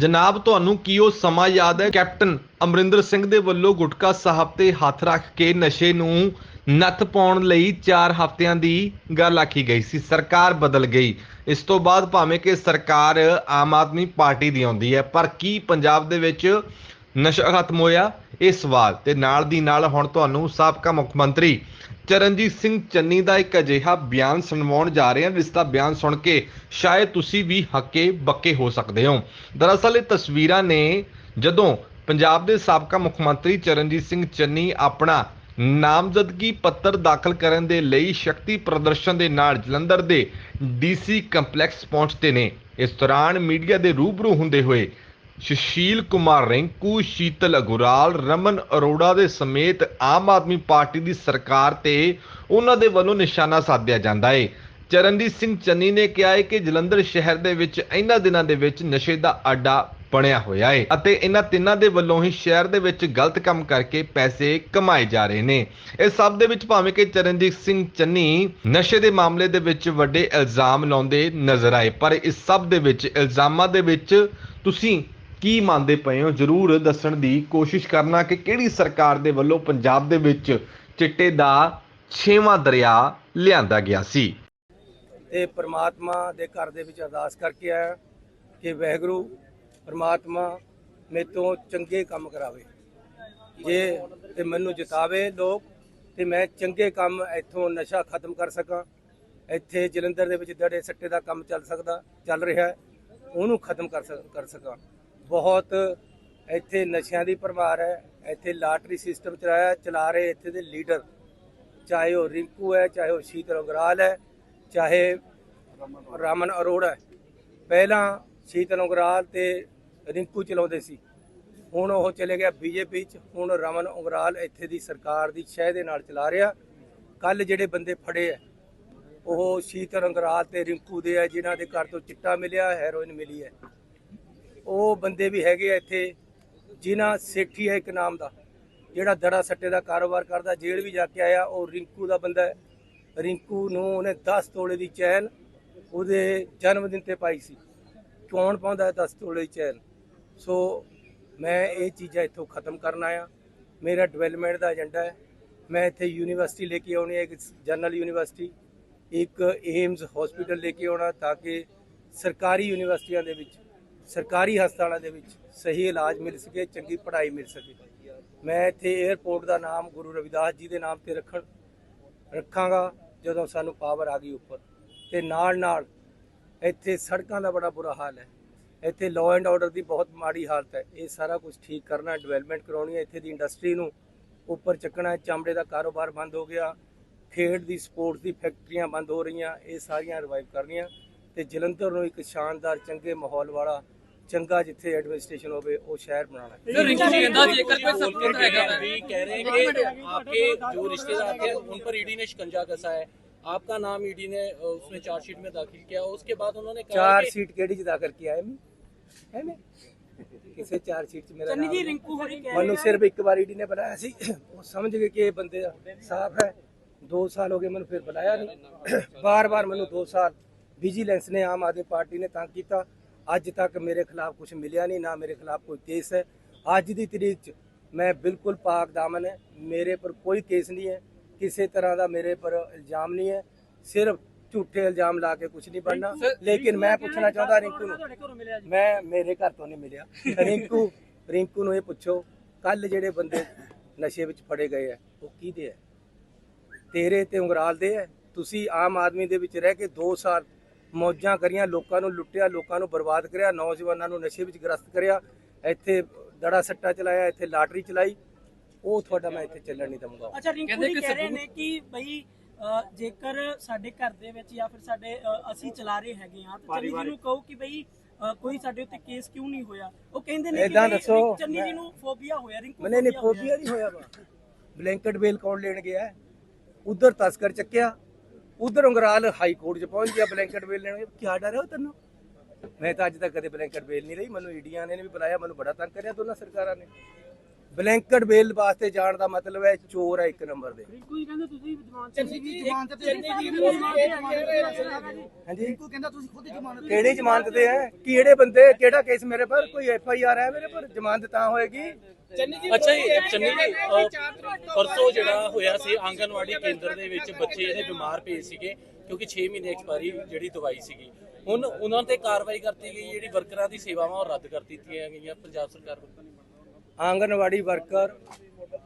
ਜਨਾਬ, ਤੁਹਾਨੂੰ ਕੀ ਉਹ ਸਮਾਂ ਯਾਦ ਹੈ? ਕੈਪਟਨ ਅਮਰਿੰਦਰ ਸਿੰਘ ਦੇ ਵੱਲੋਂ ਗੁਟਕਾ ਸਾਹਿਬ ਤੇ ਹੱਥ ਰੱਖ ਕੇ ਨਸ਼ੇ ਨੂੰ ਨੱਥ ਪਾਉਣ ਲਈ 4 ਹਫ਼ਤਿਆਂ ਦੀ ਗੱਲ ਆਖੀ ਗਈ ਸੀ। ਸਰਕਾਰ ਬਦਲ ਗਈ। ਇਸ ਤੋਂ ਬਾਅਦ ਭਾਵੇਂ ਕਿ ਸਰਕਾਰ ਆਮ ਆਦਮੀ ਪਾਰਟੀ ਦੀ ਆਉਂਦੀ ਹੈ, ਪਰ ਕੀ ਪੰਜਾਬ ਦੇ ਵਿੱਚ ਨਸ਼ਾ ਖਤਮ ਹੋਇਆ? ਇਹ ਸਵਾਲ ਤੇ ਨਾਲ ਦੀ ਨਾਲ ਹੁਣ ਤੁਹਾਨੂੰ ਸਾਬਕਾ ਮੁੱਖ ਮੰਤਰੀ ਚਰਨਜੀਤ ਸਿੰਘ ਚੰਨੀ ਦਾ ਇੱਕ ਅਜਿਹਾ ਬਿਆਨ ਸੁਣਵਾਉਣ ਜਾ ਰਹੇ ਹਾਂ ਜਿਸ ਦਾ ਬਿਆਨ ਸੁਣ ਕੇ ਸ਼ਾਇਦ ਤੁਸੀਂ ਵੀ ਹੱਕੇ ਬੱਕੇ ਹੋ ਸਕਦੇ ਹੋ। ਦਰਅਸਲ ਇਹ ਤਸਵੀਰਾਂ ਨੇ ਜਦੋਂ ਪੰਜਾਬ ਦੇ ਸਾਬਕਾ ਮੁੱਖ ਮੰਤਰੀ ਚਰਨਜੀਤ ਸਿੰਘ ਚੰਨੀ ਆਪਣਾ ਨਾਮਜ਼ਦਗੀ ਪੱਤਰ ਦਾਖਲ ਕਰਨ ਦੇ ਲਈ ਸ਼ਕਤੀ ਪ੍ਰਦਰਸ਼ਨ ਦੇ ਨਾਲ ਜਲੰਧਰ ਦੇ ਡੀਸੀ ਕੰਪਲੈਕਸ ਪਹੁੰਚਦੇ ਨੇ। ਇਸ ਦੌਰਾਨ ਮੀਡੀਆ ਦੇ ਰੂਬਰੂ ਹੁੰਦੇ ਹੋਏ ਸੁਸ਼ੀਲ ਕੁਮਾਰ ਰਿੰਕੂ, ਸ਼ੀਤਲ ਅਗੁਰਾਲ, ਰਮਨ ਅਰੋੜਾ ਦੇ ਸਮੇਤ ਆਮ ਆਦਮੀ ਪਾਰਟੀ ਦੀ ਸਰਕਾਰ ਤੇ ਉਹਨਾਂ ਦੇ ਵੱਲੋਂ ਨਿਸ਼ਾਨਾ ਸਾਧਿਆ ਜਾਂਦਾ ਹੈ ਚਰਨਜੀਤ ਸਿੰਘ ਚੰਨੀ ਨੇ ਕਿਹਾ ਹੈ ਕਿ ਜਲੰਧਰ ਸ਼ਹਿਰ ਦੇ ਵਿੱਚ ਇਹਨਾਂ ਦਿਨਾਂ ਦੇ ਵਿੱਚ ਨਸ਼ੇ ਦਾ ਆਡਾ ਬਣਿਆ ਹੋਇਆ ਹੈ ਅਤੇ ਇਹਨਾਂ ਤਿੰਨਾਂ ਦੇ ਵੱਲੋਂ ਹੀ ਸ਼ਹਿਰ ਦੇ ਵਿੱਚ ਗਲਤ ਕੰਮ ਕਰਕੇ ਪੈਸੇ ਕਮਾਏ ਜਾ ਰਹੇ ਨੇ। ਇਸ ਸਭ ਦੇ ਵਿੱਚ ਭਾਵੇਂ ਕਿ ਚਰਨਜੀਤ ਸਿੰਘ ਚੰਨੀ ਨਸ਼ੇ ਦੇ ਮਾਮਲੇ ਦੇ ਵਿੱਚ ਵੱਡੇ ਇਲਜ਼ਾਮ ਲਾਉਂਦੇ ਨਜ਼ਰ ਆਏ, ਪਰ ਇਸ ਸਭ ਦੇ ਵਿੱਚ ਇਲਜ਼ਾਮਾਂ ਦੇ ਵਿੱਚ ਤੁਸੀਂ ਕੀ ਮੰਨਦੇ ਪਏ ਹੋ? ਜਰੂਰ ਦੱਸਣ ਦੀ ਕੋਸ਼ਿਸ਼ ਕਰਨਾ ਕਿ ਕਿਹੜੀ ਸਰਕਾਰ ਦੇ ਵੱਲੋਂ ਪੰਜਾਬ ਦੇ ਵਿੱਚ ਚਿੱਟੇ ਦਾ ਛੇਵਾਂ ਦਰਿਆ ਲਿਆਂਦਾ ਗਿਆ ਸੀ? ਤੇ ਪ੍ਰਮਾਤਮਾ ਦੇ ਘਰ ਦੇ ਵਿੱਚ ਅਰਦਾਸ ਕਰਕੇ ਆਇਆ ਕਿ ਵਾਹਿਗੁਰੂ ਪ੍ਰਮਾਤਮਾ ਮੇਰੇ ਤੋਂ ਚੰਗੇ ਕੰਮ ਕਰਾਵੇ। ਜੇ ਤੇ ਮੈਨੂੰ ਜਿਤਾਵੇ ਲੋਕ, ਤੇ ਮੈਂ ਚੰਗੇ ਕੰਮ ਇੱਥੋਂ ਨਸ਼ਾ ਖਤਮ ਕਰ ਸਕਾਂ। ਇੱਥੇ ਜਲੰਧਰ ਦੇ ਵਿੱਚ ਦੜੇ ਸੱਟੇ ਦਾ ਕੰਮ ਚੱਲ ਸਕਦਾ, ਚੱਲ ਰਿਹਾ ਉਹਨੂੰ ਖਤਮ ਕਰ ਸਕ- ਕਰ ਸਕਾਂ। ਬਹੁਤ ਇੱਥੇ ਨਸ਼ਿਆਂ ਦੀ ਭਰਮਾਰ ਹੈ, ਇੱਥੇ ਲਾਟਰੀ ਸਿਸਟਮ ਚਲਾਇਆ, ਚਲਾ ਰਹੇ ਇੱਥੇ ਦੇ ਲੀਡਰ ਚਾਹੇ ਉਹ ਰਿੰਕੂ ਹੈ, ਚਾਹੇ ਉਹ ਸ਼ੀਤਲ ਉਗਰਾਲ ਹੈ, ਚਾਹੇ ਰਾਮਨ ਅਰੋੜਾ ਹੈ। ਪਹਿਲਾਂ ਸ਼ੀਤਲ ਉਗਰਾਲ ਤੇ ਰਿੰਕੂ ਚਲਾਉਂਦੇ ਸੀ, ਹੁਣ ਉਹ ਚਲੇ ਗਿਆ ਬੀਜੇਪੀ ਚ, ਹੁਣ ਰਮਨ ਉਗਰਾਲ ਇੱਥੇ ਦੀ ਸਰਕਾਰ ਦੀ ਸ਼ਹਿ ਦੇ ਨਾਲ ਚਲਾ ਰਿਹਾ। ਕੱਲ ਜਿਹੜੇ ਬੰਦੇ ਫੜੇ ਆ ਉਹ ਸ਼ੀਤਲ ਉਗਰਾਲ ਤੇ ਰਿੰਕੂ ਦੇ ਆ ਜਿਨ੍ਹਾਂ ਦੇ ਘਰ ਤੋਂ ਚਿੱਟਾ ਮਿਲਿਆ, ਹੈਰੋਇਨ ਮਿਲੀ ਹੈ। ਉਹ ਬੰਦੇ ਵੀ ਹੈਗੇ ਆ ਇੱਥੇ, ਜਿਨ੍ਹਾਂ ਸੇਠੀ ਹੈ ਇੱਕ ਨਾਮ ਦਾ, ਜਿਹੜਾ ਦੜਾ ਸੱਟੇ ਦਾ ਕਾਰੋਬਾਰ ਕਰਦਾ, ਜੇਲ੍ਹ ਵੀ ਜਾ ਕੇ ਆਇਆ, ਉਹ ਰਿੰਕੂ ਦਾ ਬੰਦਾ ਹੈ। ਰਿੰਕੂ ਨੂੰ ਉਹਨੇ 10 ਤੋਲੇ ਦੀ ਚੈਨ ਉਹਦੇ ਜਨਮ ਦਿਨ ਤੇ ਪਾਈ ਸੀ। ਕੌਣ ਪਾਉਂਦਾ ਹੈ 10 ਤੋਲੇ ਦੀ ਚੈਨ? ਸੋ ਮੈਂ ਇਹ ਚੀਜ਼ਾਂ ਇੱਥੋਂ ਖਤਮ ਕਰਨ ਆਇਆ। ਮੇਰਾ ਡਿਵੈਲਪਮੈਂਟ ਦਾ ਏਜੰਡਾ ਹੈ। ਮੈਂ ਇੱਥੇ ਯੂਨੀਵਰਸਿਟੀ ਲੈ ਕੇ ਆਉਣੀ ਹੈ, ਇੱਕ ਜਨਰਲ ਯੂਨੀਵਰਸਿਟੀ, ਇੱਕ ਏਮਸ ਹਸਪੀਟਲ ਲੈ ਕੇ ਆਉਣਾ, ਤਾਂ ਕਿ ਸਰਕਾਰੀ ਯੂਨੀਵਰਸਿਟੀਆਂ ਦੇ ਵਿੱਚ ਸਰਕਾਰੀ ਹਸਪਤਾਲਾਂ ਦੇ ਵਿੱਚ ਸਹੀ ਇਲਾਜ ਮਿਲ ਸਕੇ, ਚੰਗੀ ਪੜ੍ਹਾਈ ਮਿਲ ਸਕੇ। ਮੈਂ ਇੱਥੇ 에ਅਰਪੋਰਟ ਦਾ ਨਾਮ ਗੁਰੂ ਰਵਿਦਾਸ ਜੀ ਦੇ ਨਾਮ ਤੇ ਰੱਖਣ, ਰੱਖਾਂਗਾ, ਜਦੋਂ ਸਾਨੂੰ ਪਾਵਰ ਆ ਗਈ ਉੱਪਰ। ਤੇ ਨਾਲ ਨਾਲ ਇੱਥੇ ਸੜਕਾਂ ਦਾ ਬੜਾ ਬੁਰਾ ਹਾਲ ਹੈ। ਇੱਥੇ ਲਾਅ ਐਂਡ ਆਰਡਰ ਦੀ ਬਹੁਤ ਮਾੜੀ ਹਾਲਤ ਹੈ। ਇਹ ਸਾਰਾ ਕੁਝ ਠੀਕ ਕਰਨਾ ਡਿਵੈਲਪਮੈਂਟ ਕਰਾਉਣੀ ਹੈ। ਇੱਥੇ ਦੀ ਇੰਡਸਟਰੀ ਨੂੰ ਉੱਪਰ ਚੱਕਣਾ ਹੈ ਚਮੜੇ ਦਾ ਕਾਰੋਬਾਰ ਬੰਦ ਹੋ ਗਿਆ। ਖੇਡ ਦੀ ਸਪੋਰਟਸ ਦੀ ਫੈਕਟਰੀਆਂ ਬੰਦ ਹੋ ਰਹੀਆਂ। ਇਹ ਸਾਰੀਆਂ ਰਿਵਾਈਵ ਕਰਨੀਆਂ ਤੇ ਜਲੰਧਰ ਨੂੰ ਇੱਕ ਸ਼ਾਨਦਾਰ, ਚੰਗੇ ਮਾਹੌਲ ਵਾਲਾ ਚੰਗਾ ਜਿੱਥੇ ਐਡਮਿਨਿਸਟ੍ਰੇਸ਼ਨ ਹੋਵੇ ਉਹ ਸ਼ਹਿਰ ਬਣਾਉਣਾ ਹੈ सर रिंकू जी अंदाज जेकर कोई सबूत रहेगा भी कह रहे हैं कि आपके जो रिश्तेदार थे उन पर ईडी ने शिकंजा कसा है आपका नाम ईडी ने अ, उसमें चार्जशीट में दाखिल किया उसके बाद उन्होंने कहा ਚਾਰ कि ਸੀਟ ਕਿਹੜੀ ਚ ਦਾਖਲ ਕੀਤਾ ਹੈ ਮੈਂ ਹੈ ਮੈਂ ਕਿਸੇ ਚਾਰ ਸੀਟ ਚ ਮੇਰਾ चन्नी ਨਾਮ जी ਨਹੀਂ। रिंकू होरी कह ਮੈਨੂੰ ਸਿਰਫ ਇੱਕ ਵਾਰ ਈਡੀ ਨੇ ਬੁਲਾਇਆ ਸੀ ਉਹ ਸਮਝ ਗਏ ਕਿ ਇਹ ਬੰਦੇ ਸਾਫ ਹੈ 2 ਸਾਲ ਹੋ ਗਏ ਮੈਨੂੰ ਫਿਰ ਬੁਲਾਇਆ ਨਹੀਂ ਬਾਰ-ਬਾਰ ਮੈਨੂੰ 2 ਸਾਲ ਵਿਜੀਲੈਂਸ ਨੇ ਆਮ ਆਦਮੀ ਪਾਰਟੀ ਨੇ ਤੰਗ ਕੀਤਾ ਅੱਜ ਤੱਕ ਮੇਰੇ ਖਿਲਾਫ ਕੁਝ ਮਿਲਿਆ ਨਹੀਂ ਨਾ ਮੇਰੇ ਖਿਲਾਫ ਕੋਈ ਕੇਸ ਹੈ। ਅੱਜ ਦੀ ਤਰੀਕ 'ਚ ਮੈਂ ਬਿਲਕੁਲ ਪਾਕ ਦਾਮਨ ਹੈ। ਮੇਰੇ ਪਰ ਕੋਈ ਕੇਸ ਨਹੀਂ ਹੈ। ਕਿਸੇ ਤਰ੍ਹਾਂ ਦਾ ਮੇਰੇ ਪਰ ਇਲਜ਼ਾਮ ਨਹੀਂ ਹੈ। ਸਿਰਫ ਝੂਠੇ ਇਲਜ਼ਾਮ ਲਾ ਕੇ ਕੁਝ ਨਹੀਂ ਬਣਨਾ। ਲੇਕਿਨ ਮੈਂ ਪੁੱਛਣਾ ਚਾਹੁੰਦਾ ਰਿੰਕੂ ਨੂੰ ਮੈਂ ਮੇਰੇ ਘਰ ਤੋਂ ਨਹੀਂ ਮਿਲਿਆ। ਰਿੰਕੂ ਰਿੰਕੂ ਨੂੰ ਇਹ ਪੁੱਛੋ ਕੱਲ ਜਿਹੜੇ ਬੰਦੇ ਨਸ਼ੇ ਵਿੱਚ ਫੜੇ ਗਏ ਆ ਉਹ ਕਿਹਦੇ ਆ? ਤੇਰੇ ਤੇ ਉਂਗਰਾਲ ਦੇ ਆ? ਤੁਸੀਂ ਆਮ ਆਦਮੀ ਦੇ ਵਿੱਚ ਰਹਿ ਕੇ 2 ਸਾਲ ਮੌਜਾਂ ਕਰੀਆਂ ਲੋਕਾਂ ਨੂੰ ਲੁੱਟਿਆ ਲੋਕਾਂ ਨੂੰ ਬਰਬਾਦ ਕਰਿਆ ਨੌਜਵਾਨਾਂ ਨੂੰ ਨਸ਼ੇ ਵਿੱਚ ਗ੍ਰਸਤ ਕਰਿਆ ਇੱਥੇ ਦੜਾ ਸੱਟਾ ਚਲਾਇਆ ਇੱਥੇ ਲਾਟਰੀ ਚਲਾਈ। ਉਹ ਤੁਹਾਡਾ ਮੈਂ ਇੱਥੇ ਚੱਲਣ ਨਹੀਂ ਦਊਂਗਾ। ਅੱਛਾ ਰਿੰਕੂ ਕਹਿੰਦੇ ਜੀ ਕਹਿ ਰਹੇ ਨੇ ਕਿ ਬਈ ਜੇਕਰ ਸਾਡੇ ਘਰ ਦੇ ਵਿੱਚ ਜਾਂ ਫਿਰ ਸਾਡੇ ਅਸੀਂ ਚਲਾ ਰਹੇ ਹੈਗੇ ਆ ਤਾਂ ਚੰਨੀ ਜੀ ਨੂੰ ਕਹੋ ਕਿ ਬਈ ਕੋਈ ਸਾਡੇ ਉੱਤੇ ਕੇਸ ਕਿਉਂ ਨਹੀਂ ਹੋਇਆ? ਉਹ ਕਹਿੰਦੇ ਨੇ ਕਿ ਚੰਨੀ ਜੀ ਨੂੰ ਫੋਬੀਆ ਹੋਇਆ ਰਿੰਕੂ ਮੈਨੇ ਨਹੀਂ ਫੋਬੀਆ ਨਹੀਂ ਹੋਇਆ ਬਲੈਂਕਟ ਬੇਲ ਕੌਣ ਲੈਣ ਗਿਆ? ਉਧਰ ਤਸਕਰ ਚੱਕਿਆ। ਉਧਰ ਉਂਗਰਾਲ ਹਾਈ ਕੋਰਟ 'ਚ ਪਹੁੰਚ ਗਿਆ ਬਲੈਂਕਟ ਬੇਲ ਲੈਣ। ਕੀ ਡਰ ਹੈ ਤੈਨੂੰ? ਮੈਂ ਤਾਂ ਅੱਜ ਤੱਕ ਕਦੇ ਬਲੈਂਕਟ ਬੇਲ ਨਹੀਂ ਲਈ। ਮੈਨੂੰ ਈਡੀਆਂ ਨੇ ਵੀ ਬੁਲਾਇਆ ਮੈਨੂੰ ਬੜਾ ਤੰਗ ਕਰਿਆ ਦੋਨਾਂ ਸਰਕਾਰਾਂ ਨੇ। ਬਲੈਂਕਟ ਬੇਲ ਵਾਸਤੇ ਜਾਣ ਦਾ ਮਤਲਬ ਹੈ ਚੋਰ ਹੈ ਇੱਕ ਨੰਬਰ ਦੇ। ਕੋਈ ਕਹਿੰਦੇ ਤੁਸੀਂ ਜ਼ਮਾਨਤ ਹਾਂਜੀ। ਕੋਈ ਕਹਿੰਦਾ ਤੁਸੀਂ ਖੁਦ ਜ਼ਮਾਨਤ ਕਿਹੜੀ ਜ਼ਮਾਨਤ ਤੇ ਹੈ? ਕਿਹੜੇ ਬੰਦੇ? ਕਿਹੜਾ ਕੇਸ ਮੇਰੇ ਪਰ? ਕੋਈ ਐਫ ਆਈ ਆਰ ਹੈ ਮੇਰੇ ਪਰ? ਜ਼ਮਾਨਤ ਤਾਂ ਹੋਏਗੀ। ਅੱਛਾ ਜੀ ਚੰਨੀ ਜੀ ਅਹ, ਪਰਸੋਂ ਜਿਹੜਾ ਹੋਇਆ ਸੀ ਆਂਗਨਵਾੜੀ ਕੇਂਦਰ ਦੇ ਵਿੱਚ ਬੱਚੇ ਜਿਹੜੇ ਬਿਮਾਰ ਪਏ ਸੀਗੇ ਕਿਉਂਕਿ 6 ਮਹੀਨੇ ਐਕਸਪਾਇਰੀ ਜਿਹੜੀ ਦਵਾਈ ਸੀਗੀ। ਹੁਣ ਉਹਨਾਂ ਤੇ ਕਾਰਵਾਈ ਕਰਤੀ ਗਈ ਜਿਹੜੀ ਵਰਕਰਾਂ ਦੀ ਸੇਵਾਵਾਂ ਉਹ ਰੱਦ ਕਰ ਦਿੱਤੀਆਂ ਗਈਆਂ ਪੰਜਾਬ ਸਰਕਾਰ ਵੱਲੋਂ। ਆਂਗਨਵਾੜੀ ਵਰਕਰ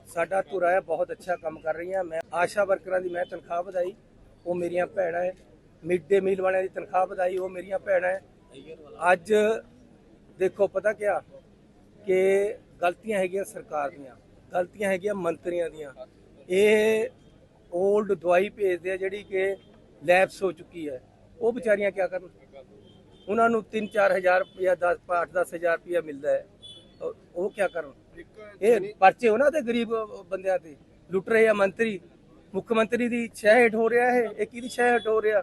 ਸਾਡਾ ਧੁਰਾ ਹੈ ਬਹੁਤ ਅੱਛਾ ਕੰਮ ਕਰ ਰਹੀਆਂ। ਮੈਂ ਆਸ਼ਾ ਵਰਕਰਾਂ ਦੀ ਮੈਂ ਤਨਖਾਹ ਵਧਾਈ ਉਹ ਮੇਰੀਆਂ ਭੈਣਾਂ ਹੈ। ਮਿਡ ਡੇ ਮੀਲ ਵਾਲਿਆਂ ਦੀ ਤਨਖਾਹ ਵਧਾਈ ਉਹ ਮੇਰੀਆਂ ਭੈਣਾਂ ਹੈ। ਅੱਜ ਦੇਖੋ ਪਤਾ ਕਿਆ? ਕਿ ਗਲਤੀਆਂ ਹੈਗੀਆਂ ਸਰਕਾਰ ਦੀਆਂ ਗਲਤੀਆਂ ਹੈਗੀਆਂ ਮੰਤਰੀਆਂ ਦੀਆਂ। ਇਹ 올ਡ ਦਵਾਈ ਭੇਜਦੇ ਆ ਜਿਹੜੀ ਕਿ ਲੈਪਸ ਹੋ ਚੁੱਕੀ ਹੈ। ਉਹ ਵਿਚਾਰੀਆਂ ਕੀ ਕਰਨ? ਉਹਨਾਂ ਨੂੰ 3-4000 ਰੁਪਇਆ 10 8-10000 ਰੁਪਇਆ ਮਿਲਦਾ ਹੈ। ਉਹ ਕੀ ਕਰਨ? ਇਹ ਪਰਚੇ ਉਹਨਾਂ ਤੇ ਗਰੀਬ ਬੰਦਿਆਂ ਤੇ ਲੁੱਟ ਰਹੇ ਆ ਮੰਤਰੀ। ਮੁੱਖ ਮੰਤਰੀ ਦੀ ਛੇਹਟ ਹੋ ਰਿਹਾ ਹੈ ਇਹ ਕਿਹਦੀ ਛੇਹਟ ਹੋ ਰਿਹਾ?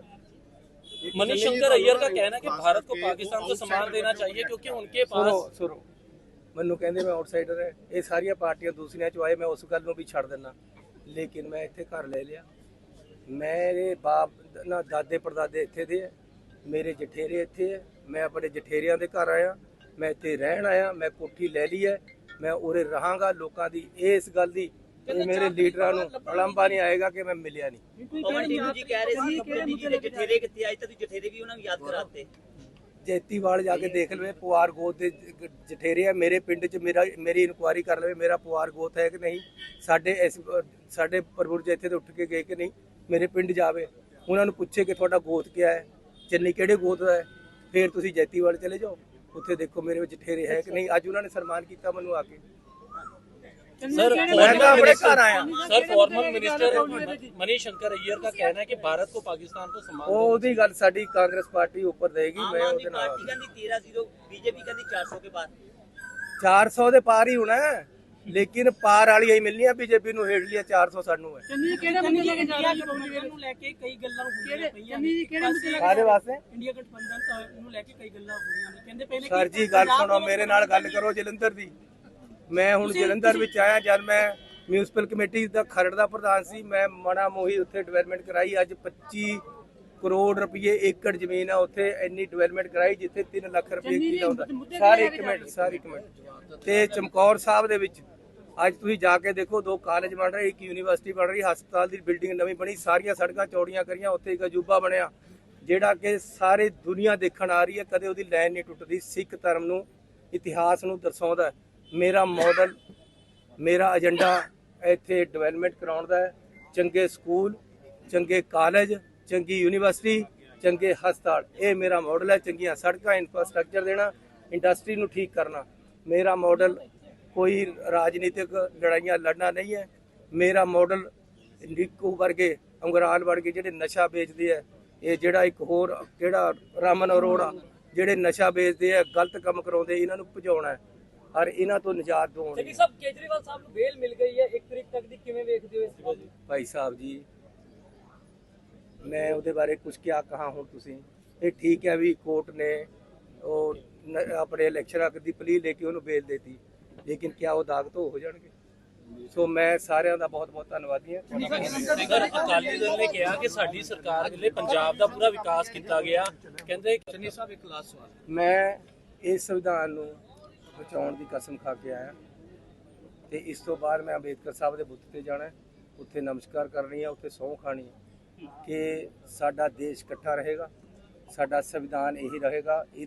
मनीष शंकर अय्यर का कहना है कि भारत को पाकिस्तान को सम्मान देना चाहिए क्योंकि ਮੈਨੂੰ ਕਹਿੰਦੇ ਮੈਂ ਆਊਟਸਾਈਡਰ ਹੈ। ਇਹ ਸਾਰੀਆਂ ਪਾਰਟੀਆਂ ਦੂਸਰੀਆਂ ਚ ਆਏ ਮੈਂ ਉਸ ਗੱਲ ਨੂੰ ਵੀ ਛੱਡ ਦਿੰਦਾ। ਲੇਕਿਨ ਮੈਂ ਇੱਥੇ ਘਰ ਲੈ ਲਿਆ। ਮੇਰੇ ਬਾਪ ਨਾ ਦਾਦੇ ਪੜਦਾਦੇ ਇੱਥੇ ਦੇ ਹੈ ਮੇਰੇ ਜਠੇਰੇ ਇੱਥੇ ਹੈ ਮੈਂ ਆਪਣੇ ਜਠੇਰਿਆਂ ਦੇ ਘਰ ਆਇਆ। ਮੈਂ ਇੱਥੇ ਰਹਿਣ ਆਇਆ। ਮੈਂ ਕੋਠੀ ਲੈ ਲਈ ਹੈ। ਮੈਂ ਉਰੇ ਰਹਾਂਗਾ ਲੋਕਾਂ ਦੀ। ਇਸ ਗੱਲ ਦੀ ਮੇਰੇ ਲੀਡਰਾਂ ਨੂੰ ਅਲੰਬਾ ਨਹੀਂ ਆਏਗਾ ਕਿ ਮੈਂ ਮਿਲਿਆ ਨਹੀਂ। ਪਵਨ ਜੀ ਕਹਿ ਰਹੇ ਸੀ ਕਿ ਚੰਨੀ ਜੀ ਦੇ ਜਠੇਰੇ ਕਿੱਥੇ ਆਏ ਤਾਂ ਜਠੇਰੇ ਵੀ ਉਹਨਾਂ ਨੂੰ ਯਾਦ ਕਰਾਤੇ। ਜੈਤੀਵਾਲ ਜਾ ਕੇ ਦੇਖ ਲਵੇ, ਪੁਆਰ ਗੋਤ ਦੇ ਜਠੇਰੇ ਆ, ਮੇਰੇ ਪਿੰਡ 'ਚ ਮੇਰਾ, ਮੇਰੀ ਇਨਕੁਆਇਰੀ ਕਰ ਲਵੇ, ਮੇਰਾ ਪੁਆਰ ਗੋਤ ਹੈ ਕਿ ਨਹੀਂ? ਸਾਡੇ ਇਸ, ਸਾਡੇ ਪਰਵੁਰ ਜੈਥੇ ਤੋਂ ਉੱਠ ਕੇ ਗਏ ਕਿ ਨਹੀਂ? ਮੇਰੇ ਪਿੰਡ ਜਾਵੇ। ਉਹਨਾਂ ਨੂੰ ਪੁੱਛੇ ਕਿ ਤੁਹਾਡਾ ਗੋਤ ਕਿਆ ਹੈ? ਚੰਨੀ ਕਿਹੜੇ ਗੋਤ ਦਾ ਹੈ? ਫਿਰ ਤੁਸੀਂ ਜੈਤੀਵਾਲ ਚਲੇ ਜਾਓ। ਉੱਥੇ ਦੇਖੋ ਮੇਰੇ ਵਿੱਚ ਜਠੇਰੇ ਹੈ ਕਿ ਨਹੀਂ? ਅੱਜ ਉਹਨਾਂ ਨੇ ਸਨਮਾਨ ਕੀਤਾ ਮੈਨੂੰ ਆ ਕੇ। सर मैं तो अपने घर आया। Sir former minister Manish Shankar Aiyar का कहना है कि भारत को पाकिस्तान को सम्मान ਉਹ देना ਉਹਦੀ ਗੱਲ ਸਾਡੀ ਕਾਂਗਰਸ ਪਾਰਟੀ ਉੱਪਰ ਦੇਗੀ ਆਮ ਮੈਂ ਆਦਮੀ ਉਹਦੇ ਨਾਲ ਪਾਰਟੀ ਕਹਿੰਦੀ 13-0 ਬੀਜੇਪੀ ਕਹਿੰਦੀ 400 ਕੇ ਬਾਅਦ 400 ਦੇ ਪਾਰ ਹੀ ਹੋਣਾ ਹੈ। ਲੇਕਿਨ ਪਾਰ ਵਾਲੀਆਂ ਹੀ ਮਿਲਣੀਆਂ ਬੀਜੇਪੀ ਨੂੰ ਹੇਠ ਲਿਆ 400 ਸਾਨੂੰ ਹੈ ਚੰਨੀ ਕਿਹੜੇ ਮੁੱਦੇ ਲੈ ਕੇ ਜਾ ਰਹੇ ਹੋ ਨੂੰ ਲੈ ਕੇ ਕਈ ਗੱਲਾਂ ਹੋਈਆਂ ਪਈਆਂ ਚੰਨੀ ਕਿਹੜੇ ਮੁੱਦੇ ਕਾਹਦੇ ਵਾਸਤੇ ਇੰਡੀਆ ਗਠਬੰਧਨ ਅ, ਨੂੰ ਲੈ ਕੇ ਕਈ ਗੱਲਾਂ ਹੋ ਰਹੀਆਂ ਨੇ ਕਹਿੰਦੇ ਪਹਿਲੇ ਸਰ ਜੀ ਗੱਲ ਸੁਣੋ ਮੇਰੇ ਨਾਲ ਗੱਲ ਕਰੋ ਜਲੰਧਰ ਦੀ ਮੈਂ ਹੁਣ ਜਲੰਧਰ ਵਿੱਚ ਆਇਆ ਜਦ ਮੈਂ ਮਿਊਨਿਸਪਲ ਕਮੇਟੀ ਦਾ ਖਰੜ ਦਾ ਪ੍ਰਧਾਨ ਸੀ ਮੈਂ ਮਣਾ ਮੋਹੀ ਉੱਥੇ ਡਿਵੈਲਪਮੈਂਟ ਕਰਾਈ ਅੱਜ 25 ਕਰੋੜ ਰੁਪਏ ਏਕੜ ਜ਼ਮੀਨ ਆ ਉੱਥੇ ਇੰਨੀ ਡਿਵੈਲਪਮੈਂਟ ਕਰਾਈ ਜਿੱਥੇ 3 ਲੱਖ ਰੁਪਏ ਕਿਲਾ ਹੁੰਦਾ। ਸਾਰੇ ਇੱਕ ਮਿੰਟ ਸਾਰੇ ਇੱਕ ਮਿੰਟ ਤੇ ਚਮਕੌਰ ਸਾਹਿਬ ਦੇ ਵਿੱਚ ਅੱਜ ਤੁਸੀਂ ਜਾ ਕੇ ਦੇਖੋ ਦੋ ਕਾਲਜ ਬਣ ਰਹੇ ਇੱਕ ਯੂਨੀਵਰਸਿਟੀ ਬਣ ਰਹੀ ਹਸਪਤਾਲ ਦੀ ਬਿਲਡਿੰਗ ਨਵੀਂ ਬਣੀ ਸਾਰੀਆਂ ਸੜਕਾਂ ਚੌੜੀਆਂ ਕਰੀਆਂ ਉੱਥੇ ਇੱਕ ਅਜੂਬਾ ਬਣਿਆ ਜਿਹੜਾ ਕਿ ਸਾਰੇ ਦੁਨੀਆ ਦੇਖਣ ਆ ਰਹੀ ਹੈ ਕਦੇ ਉਹਦੀ ਲਾਈਨ ਨਹੀਂ ਟੁੱਟਦੀ ਸਿੱਖ ਧਰਮ ਨੂੰ ਇਤਿਹਾਸ ਨੂੰ ਦਰਸਾਉਂਦਾ। ਮੇਰਾ ਮਾਡਲ ਮੇਰਾ ਏਜੰਡਾ ਇੱਥੇ ਡਿਵੈਲਪਮੈਂਟ ਕਰਾਉਣ ਦਾ ਹੈ। ਚੰਗੇ ਸਕੂਲ, ਚੰਗੇ ਕਾਲਜ ਚੰਗੀ ਯੂਨੀਵਰਸਿਟੀ ਚੰਗੇ ਹਸਪਤਾਲ, ਇਹ ਮੇਰਾ ਮਾਡਲ ਹੈ। ਚੰਗੀਆਂ ਸੜਕਾਂ ਇਨਫਰਾਸਟ੍ਰਕਚਰ ਦੇਣਾ ਇੰਡਸਟਰੀ ਨੂੰ ਠੀਕ ਕਰਨਾ। ਮੇਰਾ ਮਾਡਲ ਕੋਈ ਰਾਜਨੀਤਿਕ ਲੜਾਈਆਂ ਲੜਨਾ ਨਹੀਂ ਹੈ। ਮੇਰਾ ਮਾਡਲ ਨਿੱਕੂ ਵਰਗੇ, ਅੰਗਰਾਲ ਵਰਗੇ ਜਿਹੜੇ ਨਸ਼ਾ ਵੇਚਦੇ ਆ, ਇਹ ਜਿਹੜਾ ਇੱਕ ਹੋਰ, ਕਿਹੜਾ ਰਾਮਨ ਅਰੋੜਾ, ਜਿਹੜੇ ਨਸ਼ਾ ਵੇਚਦੇ ਆ, ਗਲਤ ਕੰਮ ਕਰਾਉਂਦੇ, ਇਹਨਾਂ ਨੂੰ ਭਜਾਉਣਾ ਔਰ ਇਹਨਾਂ ਤੋਂ ਨਿਜਾਤ ਦਿਵਾਉਣੀ ਹੈ। ਸਾਹਿਬ ਕੇਜਰੀਵਾਲ ਸਾਹਿਬ ਨੂੰ ਬੇਲ ਮਿਲ ਗਈ ਹੈ 1 ਤਰੀਕ ਤੱਕ ਦੀ ਕਿਵੇਂ ਵੇਖਦੇ ਹੋ ਇਸ ਨੂੰ? ਭਾਈ ਸਾਹਿਬ ਜੀ ਮੈਂ ਉਹਦੇ ਬਾਰੇ ਕੁਝ ਕਿਆ ਕਹਾ ਹੁਣ ਤੁਸੀਂ? ਇਹ ਠੀਕ ਹੈ ਵੀ ਕੋਰਟ ਨੇ ਉਹ ਆਪਣੇ ਇਲੈਕਸ਼ਨ ਹੱਕ ਦੀ ਪਲੀ ਲੈ ਕੇ ਉਹਨੂੰ ਬੇਲ ਦੇਤੀ ਲੇਕਿਨ ਕਿਆ ਉਹ ਦਾਗ ਤੋਂ ਹੋ ਜਾਣਗੇ? ਸੋ ਮੈਂ ਸਾਰਿਆਂ ਦਾ ਬਹੁਤ ਬਹੁਤ ਧੰਨਵਾਦੀ ਹਾਂ। ਸਰ ਅਕਾਲੀ ਦਲ ਨੇ ਕਿਹਾ ਕਿ ਸਾਡੀ ਸਰਕਾਰ ਵੇਲੇ ਪੰਜਾਬ ਦਾ ਪੂਰਾ ਵਿਕਾਸ ਕੀਤਾ ਗਿਆ ਕਹਿੰਦੇ ਚੰਨੀ ਸਾਹਿਬ ਇੱਕ ਲਾਸਟ ਸਵਾਲ। ਮੈਂ ਇਸ ਸੰਵਿਧਾਨ ਨੂੰ ਬਚਾਉਣ ਦੀ ਕਸਮ ਖਾ ਕੇ ਆਇਆ। ਤੇ ਇਸ ਤੋਂ ਬਾਅਦ ਮੈਂ ਅੰਬੇਦਕਰ ਸਾਹਿਬ ਦੇ ਬੁੱਤ ਤੇ ਜਾਣਾ ਉੱਥੇ ਨਮਸਕਾਰ ਕਰਨੀ ਹੈ, ਉੱਥੇ ਸਹੁੰ ਖਾਣੀ ਹੈ ਕਿ ਸਾਡਾ ਦੇਸ਼ ਇਕੱਠਾ ਰਹੇਗਾ, ਸਾਡਾ ਸੰਵਿਧਾਨ ਇਹੀ ਰਹੇਗਾ ਇਹ